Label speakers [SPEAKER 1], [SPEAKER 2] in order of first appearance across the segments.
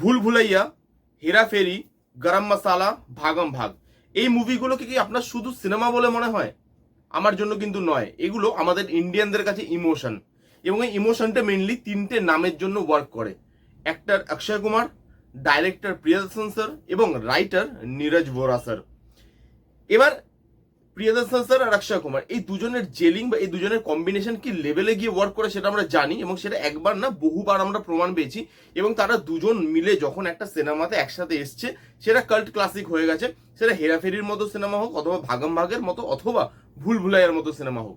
[SPEAKER 1] ভুল ভুলাইয়া হেরাফেরি গরম মশালা, ভাগম ভাগ। এই মুভিগুলোকে কি আপনার শুধু সিনেমা বলে মনে হয়? আমার জন্য কিন্তু নয়। এগুলো আমাদের ইন্ডিয়ানদের কাছে ইমোশন। এবং এই ইমোশনটা মেনলি তিনটে নামের জন্য ওয়ার্ক করে। Actor Akshay Kumar, director Priyadarshan sir এবং রাইটার নীরজ ভোরা স্যার। এবার প্রিয়দর্শন স্যার আর অক্ষয় কুমার। এই দুজনের জেলিং বা এই দুজনের কম্বিনেশন কি লেভেলে গিয়ে ওয়ার্ক করে সেটা আমরা জানি এবং সেটা একবার না বহুবার আমরা প্রমাণ পেয়েছি এবং তারা দুজন মিলে যখন একটা সিনেমাতে একসাথে এসছে, সেটা কাল্ট ক্লাসিক হয়ে গেছে। সেটা হেরাফেরির মতো সিনেমা হোক অথবা ভাগম ভাগের মতো অথবা ভুল ভুলাইয়ের মতো সিনেমা হোক।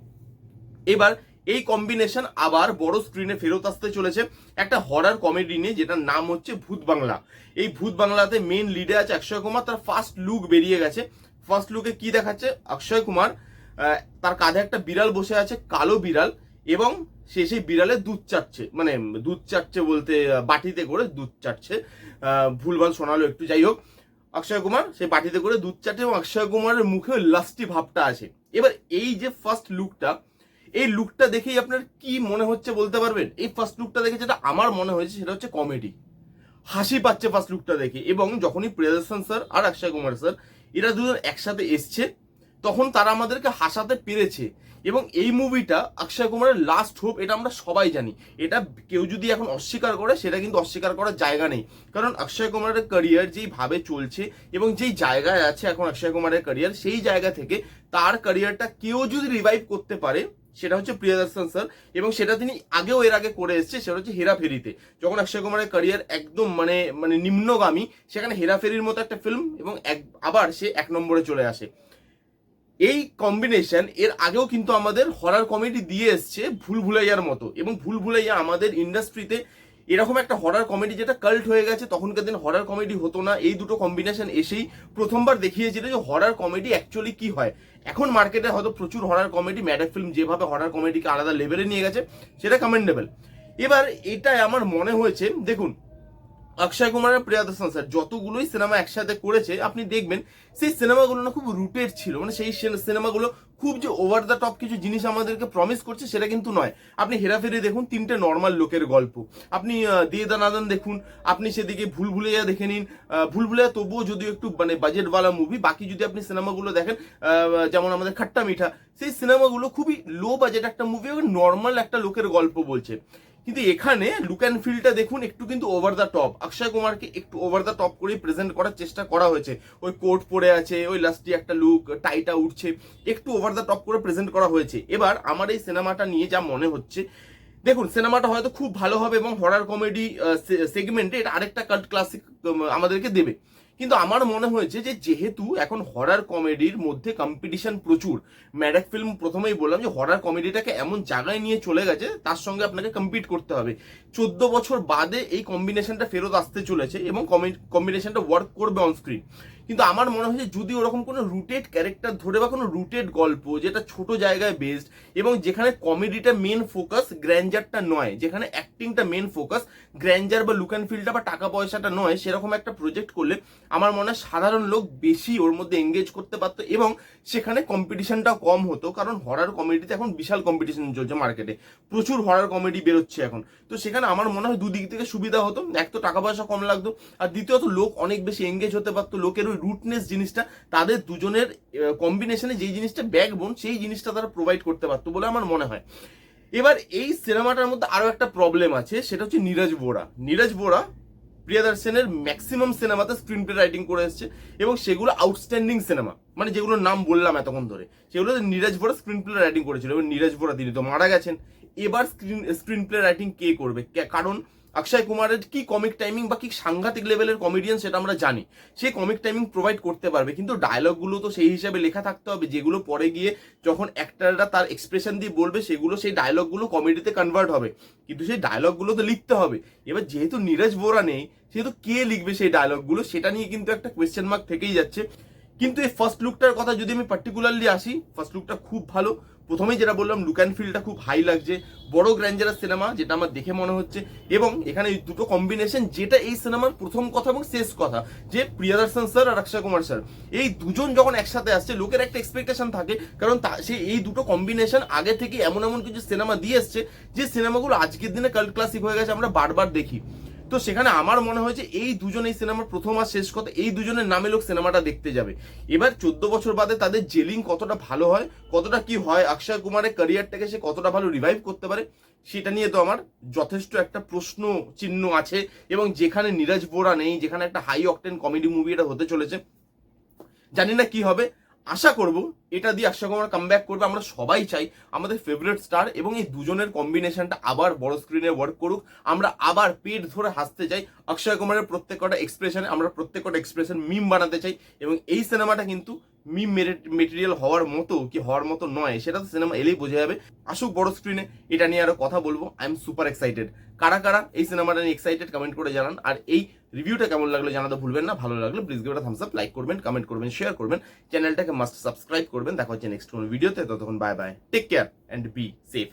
[SPEAKER 1] এবার এই কম্বিনেশন আবার বড় স্ক্রিনে ফেরত আসতে চলেছে একটা হরার কমেডি নিয়ে যেটার নাম হচ্ছে ভূত বাংলা। এই ভূত বাংলাতে মেন লিডে আছে অক্ষয় কুমার, তার ফার্স্ট লুক বেরিয়ে গেছে। ফার্স্ট লুকে কি দেখাচ্ছে? অক্ষয় কুমার। তার কাঁধে একটা বিড়াল বসে আছে, কালো বিড়াল, এবং সে সেই বিড়ালে দুধ চাটছে মানে দুধ চাটছে বলতে বাটিতে করে দুধ চাটছে ভুলভাল শোনালো একটু, যাই হোক। অক্ষয় কুমার সেই বাটিতে করে দুধ চাটছে এবং অক্ষয় কুমারের মুখে লাস্টি ভাবটা আছে এবার এই যে ফার্স্ট লুকটা, এই লুকটা দেখেই আপনার কি মনে হচ্ছে বলতে পারবেন? এই ফার্স্ট লুকটা দেখে যেটা আমার মনে হয়েছে, সেটা হচ্ছে কমেডি। হাসি পাচ্ছে ফার্স্ট লুকটা দেখে, এবং যখনই প্রিয়দর্শন স্যার আর অক্ষয় কুমার স্যার এরা দুজন একসাথে এসছে, তখন তারা আমাদেরকে হাসাতে পেরেছে। এবং এই মুভিটা অক্ষয় কুমারের লাস্ট হোপ এটা আমরা সবাই জানি। এটা কেউ যদি এখন অস্বীকার করে, সেটা কিন্তু অস্বীকার করার জায়গা নেই। কারণ অক্ষয় কুমারের ক্যারিয়ার যেইভাবে চলছে এবং যেই জায়গায় আছে এখন অক্ষয় কুমারের ক্যারিয়ার সেই জায়গা থেকে তার ক্যারিয়ারটা কেউ যদি রিভাইভ করতে পারে সেটা হচ্ছে প্রিয়দর্শন স্যার, এবং সেটা তিনি আগেও এর আগে করে এসছে, সেটা হচ্ছে হেরাফেরিতে যখন অক্ষয় কুমারের ক্যারিয়ার একদম মানে মানে নিম্নগামী, সেখানে হেরা ফেরির মতো একটা ফিল্ম এবং এক, আবার সে এক নম্বরে চলে আসে। এই কম্বিনেশন এর আগেও কিন্তু আমাদের হরার কমেডি দিয়ে এসছে ভুল ভুলাইয়ার মতো, এবং ভুল ভুলাইয়া আমাদের ইন্ডাস্ট্রিতে এরকম একটা হরার কমেডি যেটা কাল্ট হয়ে গেছে, তখনকার দিন হরার কমেডি হতো না। এই দুটো কম্বিনেশন এসেই প্রথমবার দেখিয়েছিল যে হরার কমেডি অ্যাকচুয়ালি কি হয়। এখন মার্কেটে হয়তো প্রচুর হরার কমেডি ম্যাডাক ফিল্ম যেভাবে হরার কমেডিকে আলাদা লেভেলে নিয়ে গেছে, সেটা কমেন্ডেবল এবার এটাই আমার মনে হয়েছে, দেখুন, অক্ষয় কুমার আর প্রিয়াদর্শন স্যার যতগুলোই সিনেমা একসাথে করেছে, আপনি দেখবেন সেই সিনেমাগুলো না খুব রুটেড ছিল। মানে সেই সিনেমাগুলো খুব যে ওভার দ্য টপ কিছু জিনিস আমাদেরকে প্রমিস করছে, সেটা কিন্তু নয়। আপনি হেরাফেরি দেখুন, তিনটে নর্মাল লোকের গল্প। আপনি দিয়ে দানাদান দেখুন, আপনি সেদিকে ভুল ভুলিয়া দেখে নিন। ভুল ভুলিয়া তবুও যদিও একটু মানে বাজেটওয়ালা মুভি বাকি যদি আপনি সিনেমাগুলো দেখেন যেমন আমাদের খাট্টা মিঠা, সেই সিনেমাগুলো খুবই লো বাজেট একটা মুভি নর্মাল একটা লোকের গল্প বলছে। কিন্তু এখানে লুক অ্যান্ড ফিলটা দেখুন, একটু কিন্তু ওভার দ্য টপ অক্ষয় কুমারকে একটু ওভার দ্য টপ করে প্রেজেন্ট করার চেষ্টা করা হয়েছে। ওই কোট পরে আছে, ওই লাস্টি একটা লুক টাইটা উঠছে, একটু ওভার দ্য টপ করে প্রেজেন্ট করা হয়েছে। এবার আমার এই সিনেমাটা নিয়ে যা মনে হচ্ছে, দেখুন সিনেমাটা হয়তো খুব ভালো হবে এবং হরার কমেডি সেগমেন্টে এটা আরেকটা কাল্ট ক্লাসিক আমাদেরকে দেবে। কিন্তু আমার মনে হয়েছে যে যেহেতু এখন হরার কমেডির মধ্যে কম্পিটিশন প্রচুর ম্যাডাক ফিল্ম প্রথমেই বললাম যে হরার কমেডিটাকে এমন জায়গায় নিয়ে চলে গেছে, তার সঙ্গে আপনাকে কম্পিট করতে হবে। চোদ্দ বছর বাদে এই কম্বিনেশনটা ফেরত আসতে চলেছে এবং কম্বিনেশনটা ওয়ার্ক করবে অন স্ক্রিন কিন্তু আমার মনে হয়েছে যদি ওরকম কোনো রুটেড ক্যারেক্টার ধরে বা কোনো রুটেড গল্প যেটা ছোট জায়গায় বেসড এবং যেখানে কমেডিটা মেন ফোকাস গ্র্যান্ডারটা নয়, যেখানে অ্যাক্টিংটা মেন ফোকাস গ্র্যান্ডার বা লুক অ্যান্ড ফিলটা বা টাকা পয়সাটা নয়, সেরকম একটা প্রজেক্ট করলে আমার মনে হয় সাধারণ লোক বেশি ওর মধ্যে এঙ্গেজ করতে পারতো এবং সেখানে কম্পিটিশনটাও কম হতো। কারণ হরার কমেডিতে এখন বিশাল কম্পিটিশন চলছে মার্কেটে প্রচুর হরার কমেডি বেরোচ্ছে এখন। তো সেখানে আমার মনে হয় দুদিক থেকে সুবিধা হতো। এক তো টাকা পয়সা কম লাগতো। আর দ্বিতীয়ত, লোক অনেক বেশি এঙ্গেজ হতে পারতো। লোকের ওই রুটনেস জিনিসটা তাদের দুজনের কম্বিনেশনে যেই জিনিসটা ব্যাকবোন সেই জিনিসটা তারা প্রোভাইড করতে পারতো বলে আমার মনে হয়। এবার এই সিনেমাটার মধ্যে আরও একটা প্রবলেম আছে, সেটা হচ্ছে নীরজ বোরা। নীরজ বোরা প্রিয়দর্শনের ম্যাক্সিমাম সিনেমাতে স্ক্রিন প্লে রাইটিং করে এসেছে এবং সেগুলো আউটস্ট্যান্ডিং সিনেমা মানে যেগুলোর নাম বললাম এতক্ষণ ধরে। সেগুলো Neeraj Bora screen play writing করেছিল এবং নীরজ বোরা তিনি তো মারা গেছেন। এবার স্ক্রিন স্ক্রিন প্লে রাইটিং কে করবে? কারণ অক্ষয় কুমারের কি কমিক টাইমিং বা কি সাংঘাতিক লেভেলের কমেডিয়ান সেটা আমরা জানি। সে কমিক টাইমিং প্রোভাইড করতে পারবে, কিন্তু ডায়লগগুলো তো সেই হিসাবে লেখা থাকতে হবে, যেগুলো পরে গিয়ে যখন অ্যাক্টাররা তার এক্সপ্রেশন দিয়ে বলবে, সেগুলো সেই ডায়লগগুলো কমেডিতে কনভার্ট হবে। কিন্তু সেই ডায়লগগুলো তো লিখতে হবে। এবার যেহেতু নীরজ বোরা নেই, সেহেতু কে লিখবে সেই ডায়লগগুলো সেটা নিয়ে কিন্তু একটা কোয়েশ্চেন মার্ক থেকেই যাচ্ছে। কিন্তু এই ফার্স্ট লুকটার কথা যদি আমি পার্টিকুলারলি আসি ফার্স্ট লুকটা খুব ভালো। প্রথমেই যেটা বললাম লুক অ্যান্ড ফিলটা খুব হাই লাগছে। বড় গ্র্যান্ডারাস সিনেমা যেটা আমার দেখে মনে হচ্ছে। এবং এখানে এই দুটো কম্বিনেশন যেটা এই সিনেমার প্রথম কথা এবং শেষ কথা, যে প্রিয়দর্শন স্যার আর অক্ষয় কুমার স্যার এই দুজন যখন একসাথে আসছে, লোকের একটা এক্সপেকটেশন থাকে, কারণ সে এই দুটো কম্বিনেশন আগে থেকে এমন এমন কিছু সিনেমা দিয়ে এসছে, যে সিনেমাগুলো আজকের দিনে কাল্ট ক্লাসিক হয়ে গেছে, আমরা বারবার দেখি। তো সেখানে আমার মনে হয়েছে এই দুজন এই সিনেমার প্রথম আর শেষ কথা, এই দুজনের নামে লোক সিনেমাটা দেখতে যাবে। এবার চোদ্দ বছর বাদে তাদের জেলিং কতটা ভালো হয়, কতটা কি হয়, অক্ষয় কুমারের ক্যারিয়ারটাকে সে কতটা ভালো রিভাইভ করতে পারে, সেটা নিয়ে তো আমার যথেষ্ট একটা প্রশ্ন চিহ্ন আছে এবং যেখানে নীরজ বোরা নেই, যেখানে একটা হাই অকটেন কমেডি মুভি এটা হতে চলেছে, জানি না কি হবে। আশা করব এটা দিয়ে অক্ষয় কুমার কাম ব্যাক করবে। আমরা সবাই চাই আমাদের ফেভারিট স্টার এবং এই দুজনের কম্বিনেশনটা আবার বড় স্ক্রিনে ওয়ার্ক করুক। আমরা আবার পেট ধরে হাসতে চাই। অক্ষয় কুমারের প্রত্যেকটা এক্সপ্রেশনে আমরা প্রত্যেকটা এক্সপ্রেশন মিম বানাতে চাই এবং এই সিনেমাটা কিন্তু মিম মেটেরিয়াল হওয়ার মতো কি হওয়ার মতো নয়, সেটা তো সিনেমা এলেই বোঝা যাবে। আসুক বড় স্ক্রিনে এটা নিয়ে আরও কথা বলব। আই এম সুপার এক্সাইটেড কারা কারা এই সিনেমাটা নিয়ে এক্সাইটেড কমেন্ট করে জানান। আর এই রিভিউটা কেমন লাগল জানাতে ভুলবেন না, ভালো লাগলে please give thumbs up like করবেন কমেন্ট করবেন শেয়ার করবেন চ্যানেলটাকে মাস্ট সাবস্ক্রাইব করবেন। দেখা হচ্ছে নেক্সট কোনো ভিডিওতে ততক্ষণ bye bye take care and be safe